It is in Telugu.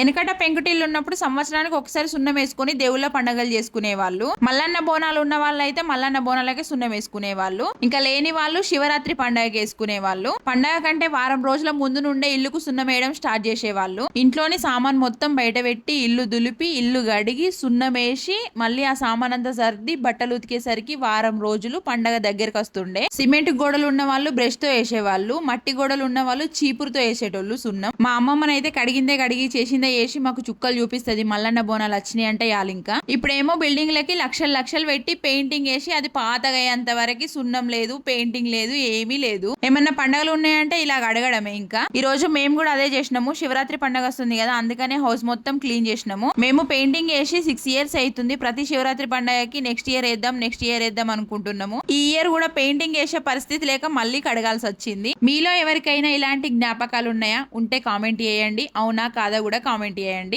వెనకట పెంకుటిల్లు ఉన్నప్పుడు సంవత్సరానికి ఒకసారి సున్నం వేసుకుని దేవుళ్ళ పండగలు చేసుకునే వాళ్ళు మల్లన్న బోనాలు ఉన్న వాళ్ళు అయితే మల్లన్న బోనాలకే సున్నం వేసుకునే వాళ్ళు ఇంకా లేని వాళ్ళు శివరాత్రి పండగకి వేసుకునే వాళ్ళు పండగ కంటే వారం రోజుల ముందు నుండే ఇల్లుకు సున్నం వేయడం స్టార్ట్ చేసేవాళ్ళు. ఇంట్లోని సామాన్ మొత్తం బయట పెట్టి ఇల్లు దులిపి ఇల్లు గడిగి సున్నం వేసి మళ్ళీ ఆ సామాన్ అంతా సర్ది బట్టలు ఉతికేసరికి వారం రోజులు పండగ దగ్గరకు వస్తుండే. సిమెంట్ గోడలు ఉన్న వాళ్ళు బ్రష్తో వేసేవాళ్ళు. మట్టి గోడలు ఉన్న వాళ్ళు చీపురుతో వేసేటోళ్ళు సున్నం. మా అమ్మమ్మనైతే కడిగిందే కడిగి చేసిందే వేసి మాకు చుక్కలు చూపిస్తది. మల్లన్న బోనాలు వచ్చినాయి అంటే యాలు ఇంకా. ఇప్పుడేమో బిల్డింగ్లకి లక్షలు లక్షలు పెట్టి పెయింటింగ్ వేసి అది పాతగయ్యేంత వరకు సున్నం లేదు పెయింటింగ్ లేదు ఏమీ లేదు. ఏమన్నా పండగలు ఉన్నాయంటే ఇలా అడగడమే ఇంకా. ఈ రోజు మేము కూడా అదే చేసినాము. శివరాత్రి పండగ వస్తుంది కదా అందుకనే హౌస్ మొత్తం క్లీన్ చేసినాము. మేము పెయింటింగ్ వేసి సిక్స్ ఇయర్స్ అవుతుంది ప్రతి శివరాత్రి పండగకి నెక్స్ట్ ఇయర్ వేద్దాం నెక్స్ట్ ఇయర్ వేద్దాం అనుకుంటున్నాము. ఈ ఇయర్ కూడా పెయింటింగ్ వేసే పరిస్థితి లేక మళ్ళీ కడగాల్సి వచ్చింది. మీలో ఎవరికైనా ఇలాంటి జ్ఞాపకాలు ఉన్నాయా? ఉంటే కామెంట్ చేయండి. అవునా? కాదా? కూడా కామెంట్ చేయండి.